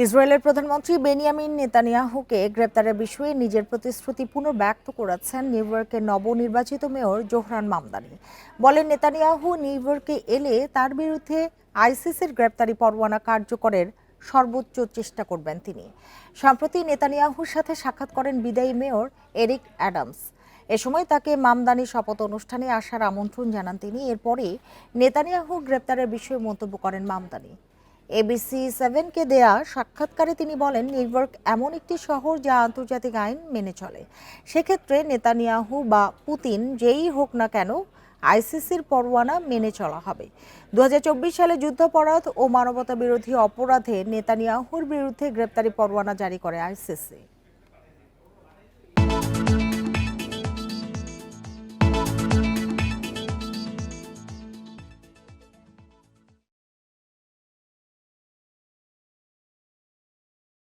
ইসরায়েলের প্রধানমন্ত্রী বেনিয়ামিন নেতানিয়াহুকে গ্রেপ্তারের বিষয়ে নিজের প্রতিশ্রুতি পুনর্ব্যক্ত করেছেন নিউ ইয়র্কের নবনির্বাচিত মেয়র জোহরান মামদানি। বলেন, নেতানিয়াহু নিউ ইয়র্কে এলে তার বিরুদ্ধে আইসিসির গ্রেপ্তারি পরোয়ানা কার্যকরের সর্বোচ্চ চেষ্টা করবেন তিনি। সম্প্রতি নেতানিয়াহুর সাথে সাক্ষাৎ করেন বিদায়ী মেয়র এরিক অ্যাডামস। এ সময় তাকে মামদানি শপথ অনুষ্ঠানে আসার আমন্ত্রণ জানান তিনি। এরপরে নেতানিয়াহু গ্রেপ্তারের বিষয়ে মন্তব্য করেন মামদানি। এবিসি সেভেনকে দেয়া সাক্ষাৎকারে তিনি বলেন নিউইয়র্ক এমন একটি শহর যা আন্তর্জাতিক আইন মেনে চলে। সেক্ষেত্রে নেতানিয়াহু বা পুতিন যেই হোক না কেন আইসিসির পরোয়ানা মেনে চলা হবে। দু হাজার চব্বিশ সালে যুদ্ধাপরাধ ও মানবতা বিরোধী অপরাধে নেতানিয়াহুর বিরুদ্ধে গ্রেপ্তারি পরোয়ানা জারি করে আইসিসি।